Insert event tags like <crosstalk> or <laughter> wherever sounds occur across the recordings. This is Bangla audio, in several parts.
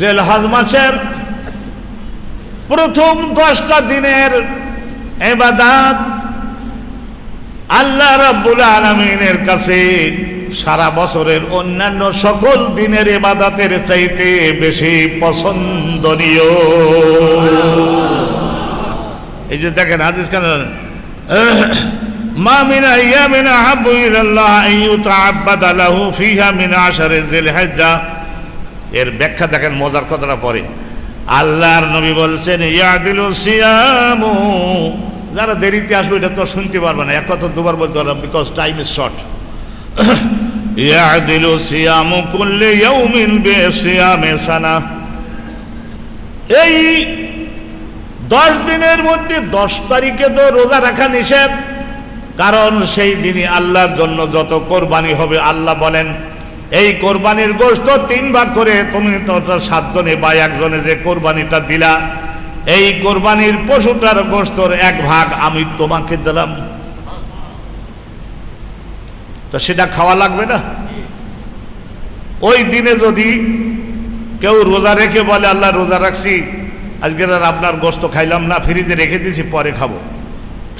জেলহাজ মাসের প্রথম দশটা দিনের এবাদাত আল্লাহ রাব্বুল আলমিনের কাছে সারা বছরের অন্যান্য সকল দিনের এবাদাতের চাইতে বেশি পছন্দনীয়। এই যে দেখেন, হাদিস খান মা মিন আইয়ামিন আহাব্বু ইলাল্লাহ আন ইউতাআব্বাদা লাহু ফিহা মিন আশারি যিলহিজ্জা এর ব্যাখ্যা দেখেন, মজার কথাটা পরে। আল্লাহর নবী বলছেন যারা দেরিতে আসবে, এটা তো শুনতে পারবে না। এক কথা দুবার বলতে পারলাম বিকজ টাইম ইজ শর্ট বিসিয়ামে সানা। এই দশ দিনের মধ্যে দশ তারিখে তো রোজা রাখা নিষেধ। কারণ সেই দিনই আল্লাহর জন্য যত কোরবানি হবে, আল্লাহ বলেন এই কোরবানির গোষ্ঠ তিন ভাগ করে, তুমি তো সাতজনে বা একজনে যে কোরবানিটা দিলা, এই কোরবানির পশুটার গোস্তর এক ভাগ আমি তোমাকে দিলাম। তো সেটা খাওয়া লাগবে না? ওই দিনে যদি কেউ রোজা রেখে বলে, আল্লাহ, রোজা রাখছি আজকের আর আপনার গোস্ত খাইলাম না, ফ্রিজে রেখে দিয়েছি পরে খাব।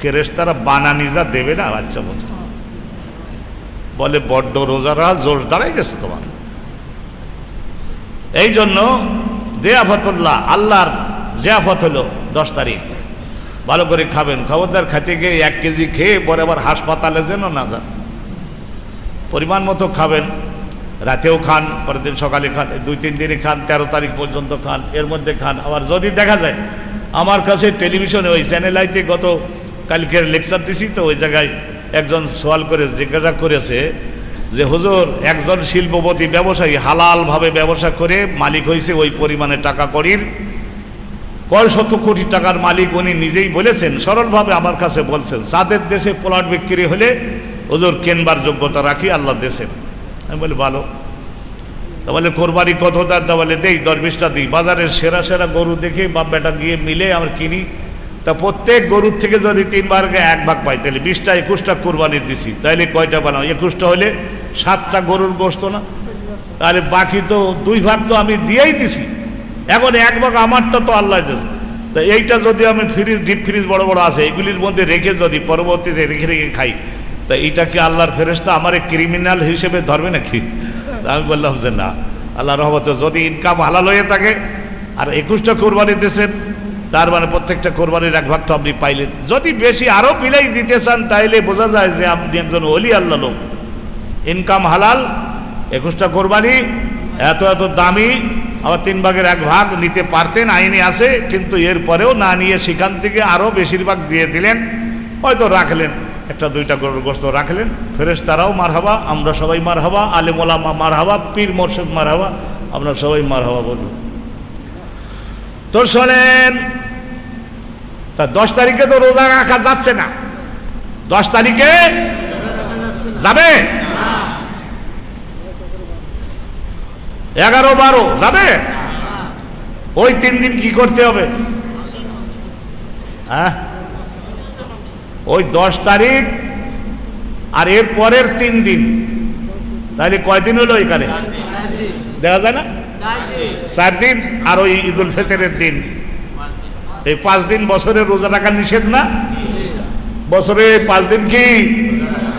ফেরেস্তারা বানানি যা দেবে না, বাচ্চা মতো বলে, বড্ড রোজারা জোর দাঁড়াই গেছে তোমার। এই জন্য দেয়াফতুল্লাহ আল্লাহর জিয়াফত হলো দশ তারিখ। ভালো করে খাবেন, খবরদার খাইতে গিয়ে এক কেজি খেয়ে পরে আবার হাসপাতালে যেন না যান। পরিমাণ মতো খাবেন, রাতেও খান, পরের দিন সকালে খান দুই তিন দিনই খান, তেরো তারিখ পর্যন্ত খান, এর মধ্যে খান। আবার যদি দেখা যায়, আমার কাছে টেলিভিশনে ওই চ্যানেল আইতে গত কালকের লেকচার দিছি তো, ওই জায়গায় একজন সোয়াল করে জিজ্ঞাসা করেছে যে, হুজুর, একজন শিল্পপতি ব্যবসায়ী হালালভাবে ব্যবসা করে মালিক হয়েছে ওই পরিমাণে টাকা করির। কয় শত কোটি টাকার মালিক উনি নিজেই বলেছেন, সরলভাবে আমার কাছে বলছেন, সাদের দেশে প্লট বিক্রি হলে হুজুর কেনবার যোগ্যতা রাখি, আল্লাহ দেশের। আমি বলি, ভালো। তা বলে, কোরবানি কত তার তা বলে, দেই দশ বিশটা দিই। বাজারের সেরা সেরা গরু দেখে বাপ বেটা গিয়ে মিলে আমরা কিনি তা প্রত্যেক গরুর থেকে যদি তিনবার করে এক ভাগ পাই, তাহলে বিশটা, একুশটা কোরবানি দিছি। তাহলে কয়টা বানাও? একুশটা হলে সাতটা গরুর গোস্ত না? তাহলে বাকি তো দুই ভাগ তো আমি দিয়েই দিছি। এখন এক ভাগ আমারটা তো আল্লাহ দিয়েছে। তা এইটা যদি আমি ফ্রিজ, ডিপ ফ্রিজ বড় বড় আছে, এগুলির মধ্যে রেখে যদি পরবর্তীতে রেখে রেখে খাই, তা এইটা কি আল্লাহর ফেরেস্তা আমার ক্রিমিনাল হিসেবে ধরবে নাকি? আমি বললাম যে না। আল্লাহ রহমত যদি ইনকাম হালাল হয়ে থাকে, আর একুশটা কোরবানি দিয়েছেন তার মানে প্রত্যেকটা কোরবানির এক ভাগ তো আপনি পাইলেন। যদি বেশি আরও পিলাই দিতে চান, তাইলে বোঝা যায় যে আপনি একজন অলি আল্লাহ লোক। ইনকাম হালাল, একুশটা কোরবানি, এত এত দামি, আবার তিন ভাগের এক ভাগ নিতে পারতেন, আইনে আছে, কিন্তু এরপরেও না নিয়ে সেখান থেকে আরও বেশিরভাগ দিয়ে দিলেন, হয়তো রাখলেন, একটা দুইটা গরুর গোস্ত রাখলেন। ফেরেস তারাও মার হবা আমরা সবাই মার হবা আলেমোলামা মার হবা পীর মোর্শেদ মার হবা আমরা সবাই মার হবা বলব তো শোনেন তা দশ তারিখে তো রোজা রাখা যাচ্ছে না। দশ তারিখে যাবে? এগারো বারো যাবে? ওই তিন দিন কি করতে হবে? হ্যাঁ? ওই দশ তারিখ আর এর পরের তিন দিন। তাহলে কয়দিন হলো এখানে? দেখা যায় না? চার দিন আর ওই ঈদুল ফিতরের দিন। এই পাঁচ দিন বছরে রোজা রাখা নিষেধ না? বছরে পাঁচ দিন কি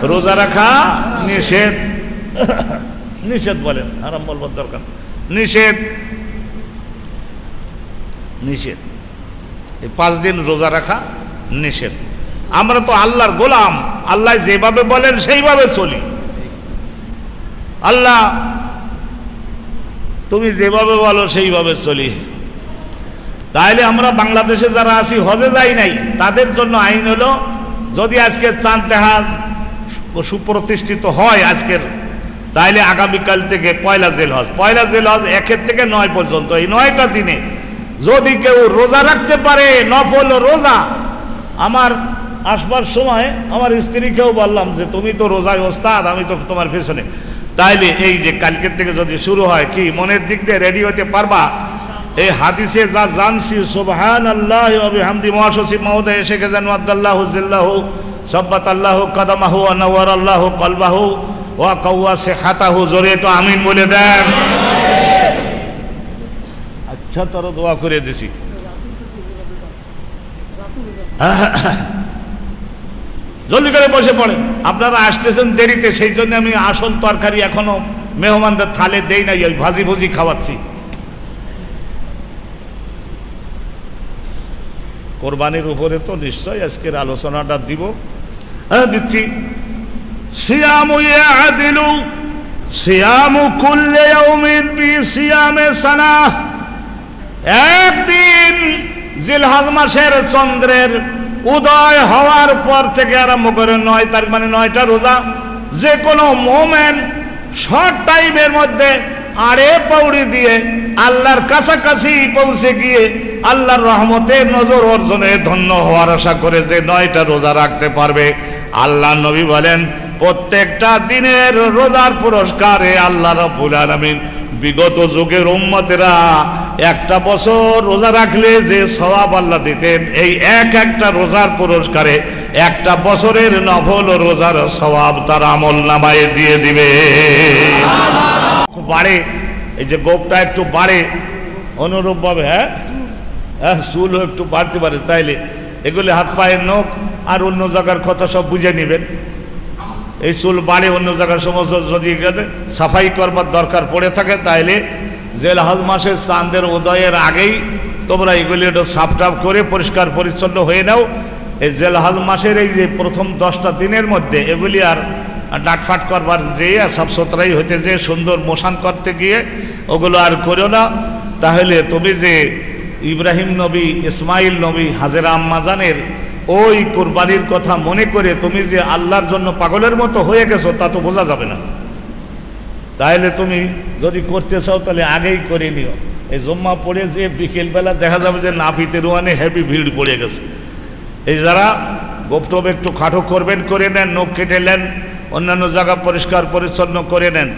রোজা রাখা নিষেধ? নিষেধ বলেন আরাম বলবার দরকার নিষেধ। নিষেধ। এই পাঁচ দিন রোজা রাখা নিষেধ। আমরা তো আল্লাহর গোলাম, আল্লাহ যেভাবে বলেন সেইভাবে চলি। আল্লাহ তুমি যেভাবে বলো, সেইভাবে চলি। তাইলে আমরা বাংলাদেশে যারা আছি, হজে যাই নাই, তাদের জন্য আইন হলো, যদি আজকে দেখার সুপ্রতিষ্ঠিত হয় আজকের, তাইলে আগামীকাল থেকে পয়লা জেল হজ পয়লা জেল হজ একের থেকে নয় পর্যন্ত, এই নয়টা দিনে যদি কেউ রোজা রাখতে পারে, নফল রোজা, আমার আসবার সময় আমার স্ত্রীকেও বললাম যে, তুমি তো রোজায় ওস্তাদ, আমি তো তোমার পেছনে। তাইলে এই যে কালকের থেকে যদি শুরু হয় কি মনের দিক দিয়ে রেডি হতে পারবা? এই হাদিসে যা জানছি সুবহান আল্লাহ হামদি মহাসচিব মহোদয় শেখে জানু আদাল্লাহ জিল্লাহু সব্বাত আল্লাহ কদমাহু আনাওয়ার আল্লাহ কলবাহু ওয়া কৌয়া সে হাতাহু জোরে তো আমিন বলে দেন। আচ্ছা তোর দোয়া করে দিছি। <laughs> জলদি করে বসে পড়েন। আপনারা আসতেছেন দেরিতে, সেই জন্য আমি আসল তরকারি এখনও মেহমানদের থালে দেই নাই, ওই ভাজি ভুজি খাওয়াচ্ছি। কোরবানির উপরে তো নিশ্চয় আজকের আলোচনাটা দিব। হ্যাঁ দিচ্ছি। সিয়ামু সিয়ামু কুল্লে ইয়াউমিন বি সিয়ামে সানা একদিন জিলহাজ মাসের চন্দ্রের উদয় হওয়ার পর থেকে আরম্ভ করে নয় তারিখ মানে নয়টা রোজা। যে কোনো মোমেন শর্ট টাইমের মধ্যে আড়ে পৌড়ি দিয়ে আল্লাহর কাছাকাছি পৌঁছে গিয়ে আল্লাহর রহমতে নজর অর্জনে ধন্য হওয়ার আশা করে যে নয়টা রোজা রাখতে পারবে। আল্লাহ নবী বলেন, প্রত্যেকটা দিনের রোজার পুরস্কারে আল্লাহ রব্বুল আলমিন বিগত যুগের উম্মতেরা একটা বছর রোজা রাখলে যে সওয়াব আল্লাহ দিতেন, এই এক একটা রোজার পুরস্কারে একটা বছরের নফল রোজার সওয়াব তার আমল নামায় দিয়ে দিবে। বাড়ে, এই যে গোপটা একটু বাড়ে, অনুরূপভাবে হ্যাঁ? হ্যাঁ চুলও একটু বাড়তে পারে, তাইলে। এগুলি হাত পায়ের নখ আর অন্য জায়গার কথা সব বুঝে নেবেন। এই চুল বাড়ে অন্য জায়গার সমস্ত যদি সাফাই করবার দরকার পড়ে থাকে, তাইলে জেলহাজ মাসের চাঁদের উদয়ের আগেই তোমরা এগুলি একটু সাফ টাফ করে পরিষ্কার পরিচ্ছন্ন হয়ে নাও। এই জেলহাজ মাসের এই যে প্রথম দশটা দিনের মধ্যে এগুলি আর ডাটফাট করবার যেয়ে সাফ সুতরাই হইতে যে সুন্দর মোশান করতে গিয়ে ওগুলো আর করো না। তাহলে তুমি যে ইব্রাহিম নবী, ইসমাইল নবী, হাজেরা আম্মাজানের ওই কোরবানির কথা মনে করে তুমি যে আল্লাহর জন্য পাগলের মতো হয়ে গেছো, তা তো বোঝা যাবে না। তাহলে তুমি যদি করতে চাও, তাহলে আগেই করে নিও। এই জম্মা পড়ে যে বিকেলবেলা দেখা যাবে যে নাপিতে রোয়ানে হেভি ভিড় পড়ে গেছে। এই যারা বক্তব্য একটু খাটো করবেন, করে নেন, নখ কেটে নেন, অন্যান্য জায়গা পরিষ্কার পরিচ্ছন্ন করে নেন।